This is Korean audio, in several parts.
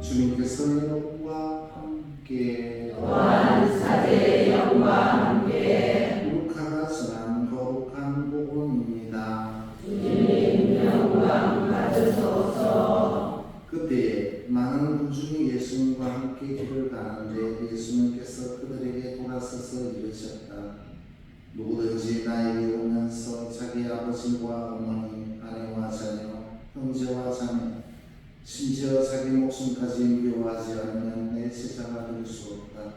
주님께서 여러분과 함께 함께 길을 가는데 예수님께서 그들에게 돌아서서 이르셨다. 누구든지 나에게 오면서 자기 아버지와 어머니, 아내와 자녀, 형제와 자매, 심지어 자기 목숨까지 미워하지 않으면 내 제자가 될 수 없다.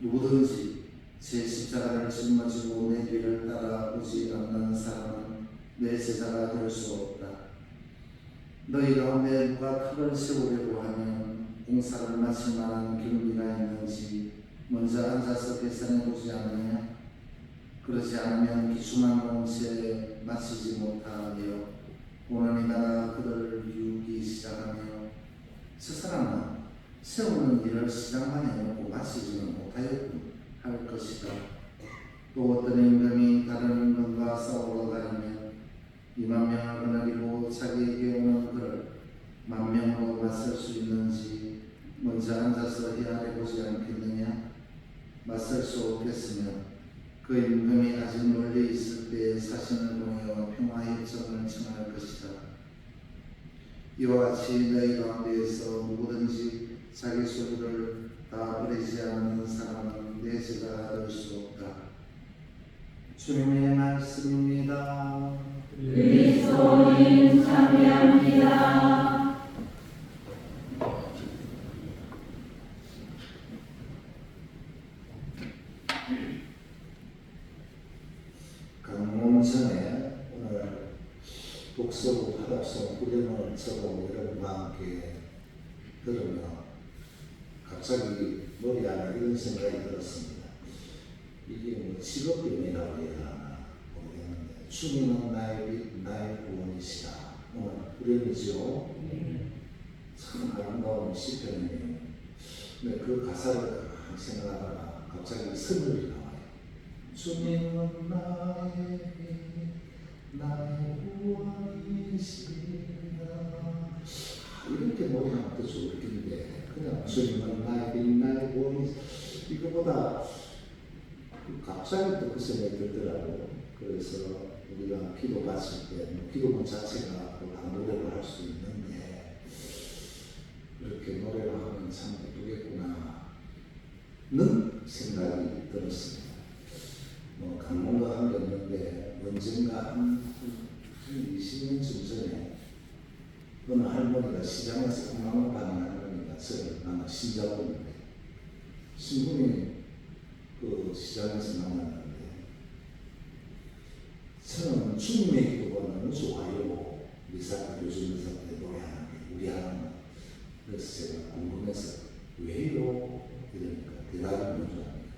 누구든지 제 십자가를 짊어지고 내 뒤를 따라오지 않는 사람은 내 제자가 될 수 없다. 너희 가운데 누가 탑을 세우려고 하면 공사를 마칠 만한 기름이가 있는지 먼저 앉아서 계산해 보지 않느냐? 그러지 않으면 기수만 채 마치지 못하며 오는 이가 그들을 비우기 시작하며 저 사람은 세우는 일을 시작만 해놓고 마치지는 못하였군 할 것이다. 또 어떤 임금이 다른 임금과 싸우러 다니면 이만 명을 거느리고 자기에게 오는 그를 만 명으로 맞설 수 있는지 먼저 앉아서 헤아려 보지 않겠느냐? 맞설 수 없겠으면 그 임금이 아직 멀리 있을 때에 사신을 보내어 평화협정을 청할 것이다. 이와 같이 너희 가운데에서 누구든지 자기 소유를 다 버리지 않는 사람은 내 제자가 될 수 없다. 주님의 말씀입니다. 그리스도인 참여합니다. 강몽전에 오늘 하답성 후렴을 저고 여러분과 함께 들으며 갑자기 머리 안에 이런 생각이 들었습니다. 이게 뭐 직업병이라고 해야 하나 모르겠는데 주님은 나의 빛, 나의 구원이시다. 오늘 후렴이죠. 참 아름다운 시편이네요. 근데 그 가사를 생각하다가 주님은 빛, 나의 구원이 이거보다 갑자기 또 그 생각이 들더라고. 그래서 우리가 기도 바칠 때뭐 기도문 자체가 다 노래를 할수 있는데 이렇게 노래를 하면 참 예쁘겠구나. 는 생각이 들었습니다. 뭐 강mon과 함께했는데 언젠가 한 20년쯤 전에 어느 할머니가 시장에서 콩나물 파는 신자분인데 신부님 그 시장에서 만났는데 저는 주님의 너무 좋아요. 미사 요즘 미사 때 노래하는 게 우리 하나님 그래서 제가 궁금해서 왜요? 이러니까 대답이 먼저 합니다.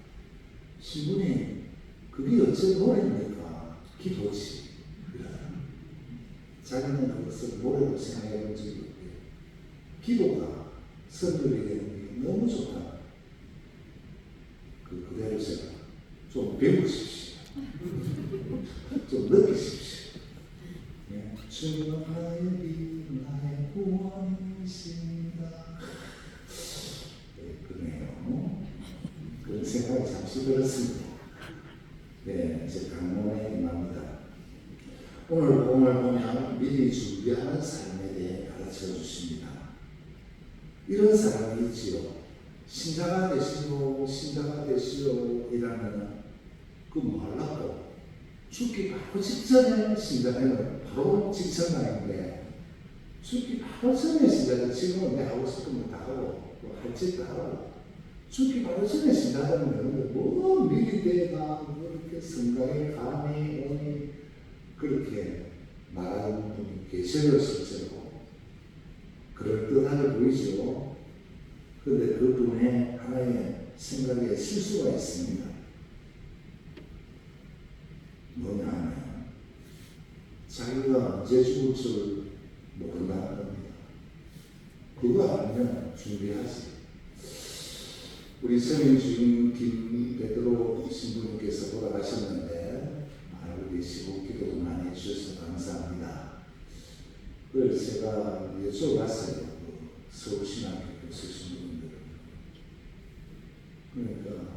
신부님 그게 어째 노래입니까? 기도지. 자기는 그것을 노래로 생각해 본 적이 없대요. 기도가 선들이 되는 게 너무 좋다. 그 그대로 제가 좀 배우십시오. 좀 느끼십시오. 예. 주는 빛, 나의 구원이신다. 네, 그러네요. 그런 생각이 잠시 들었습니다. 네, 이제 강론에 임합니다. 오늘 본을 보면 미리 준비하는 삶에 대해 가르쳐 주십니다. 이런 사람이 있지요. 신자가 되시오, 신자가 되시오 이라면 그 뭐 하려고? 죽기 바로 직전에 신자는 바로 직전날인데 죽기 바로 전에 신자는 지금은 내 하고 싶은 거다 하고 뭐할 짓도 하고 죽기 바로 전에 그런데 뭐 미리 때가 그렇게 성당에 가니 오니 그렇게 말하는 분이 계셔요 실제로 그럴듯하게 보이죠. 그런데 그 분의 하나의 생각에 실수가 있습니다. 뭐냐 하면 자기가 언제 죽을 줄 모른다는 겁니다. 그거 알면 준비하지 우리 서민 주인 김 베드로 신부님께서 돌아가셨는데 알고 계시고 기도도 많이 해주셔서 감사합니다. 그걸 제가 여쭤봤어요. 그 서울신학교 교수 신부님들. 그러니까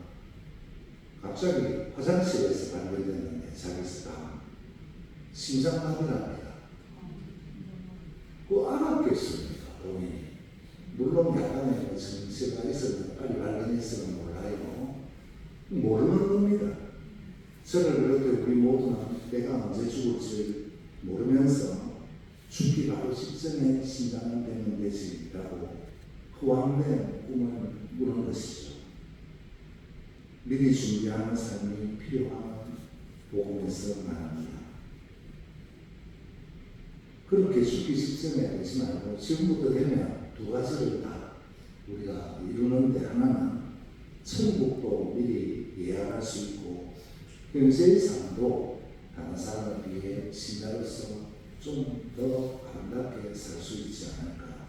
갑자기 화장실에서 발견됐는데 자기서 다 심장마비랍니다. 그 알았겠습니까 본인이. 물론 약간의 뭐 증세가 있었는데 빨리 발견했으면 몰라요. 모르는 겁니다. 저를 그렇게 우리 모두는 내가 언제 죽을지 모르면서 죽기 바로 직전에 신장을 되는 되지라고 호황된 꿈을 꾸는 것이죠. 미리 준비하는 삶이 필요한 복음에서 말합니다. 그렇게 죽기 직전에 하지 말고 지금부터 되면 두 가지를 다 우리가 이루는데 하나는 천국도 미리 예약할 수 있고 현재의 삶도 다른 사람에 비해 신자로서 좀 더 아름답게 살 수 있지 않을까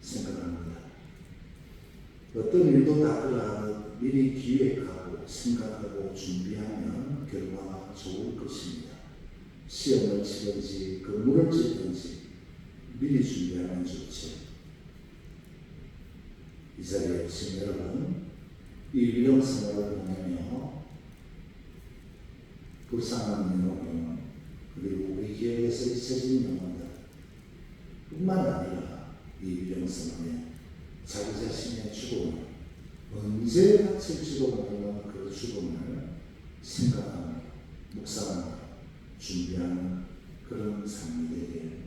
생각합니다. 어떤 일도 다 그러하듯 미리 기획하고 생각하고 준비하면 결과가 좋을 것입니다. 시험을 치든지 근무를 치든지 미리 준비하면 좋지. 이 자리에 오신 여러분, 이 생활을 보내며 불쌍한 그 기회에서 잊혀진 영혼들. 뿐만 아니라 이 위령 생활에 자기 자신의 죽음을 언제 닥칠지도 모르는 그 죽음을 생각하며 묵상하며 준비하는 그런 삶이 되길